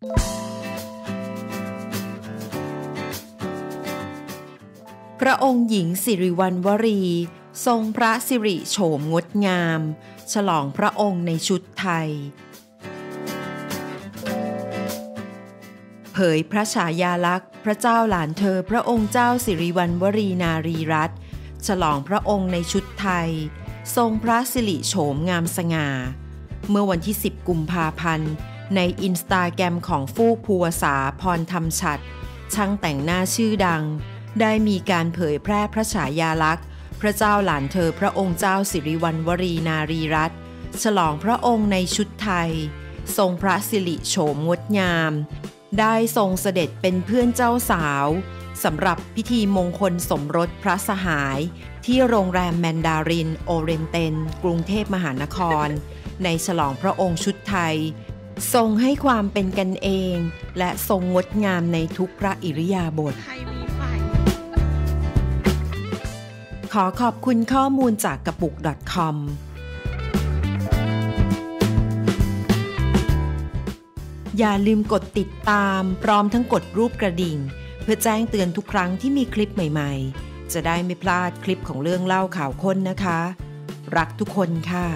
พระองค์หญิงสิริวัณวรี ทรงพระสิริโฉมงดงาม ฉลองพระองค์ในชุดไทย เผยพระฉายาลักษณ์พระเจ้าหลานเธอพระองค์เจ้าสิริวัณวรีนารีรัตน์ฉลองพระองค์ในชุดไทย ทรงพระสิริโฉมงามสง่า เมื่อวันที่ 10 กุมภาพันธ์ ในอินสตาแกรมของฟูกภูวสาพรธรรมฉัด ช่างแต่งหน้าชื่อดัง ได้มีการเผยแพร่พระฉายาลักษณ์ พระเจ้าหลานเธอพระองค์เจ้าสิริวัณวรีนารีรัตน์ฉลองพระองค์ในชุดไทย ทรงพระสิริโฉมงดงาม ได้ทรงเสด็จเป็นเพื่อนเจ้าสาวสำหรับพิธีมงคลสมรสพระสหาย ที่โรงแรมแมนดาริน โอเรนเตน กรุงเทพมหานคร ในฉลองพระองค์ชุดไทย ทรงให้ความเป็นกันเอง และทรงงดงามในทุกพระอิริยาบถไทขอขอบคุณข้อมูลจากกระปุก .com อย่าลืมกดติดตามพร้อมทั้งกดรูปกระดิ่ง เพื่อแจ้งเตือนทุกครั้งที่มีคลิปใหม่ๆ จะได้ไม่พลาดคลิปของเรื่องเล่าข่าวค้นนะคะ รักทุกคนค่ะ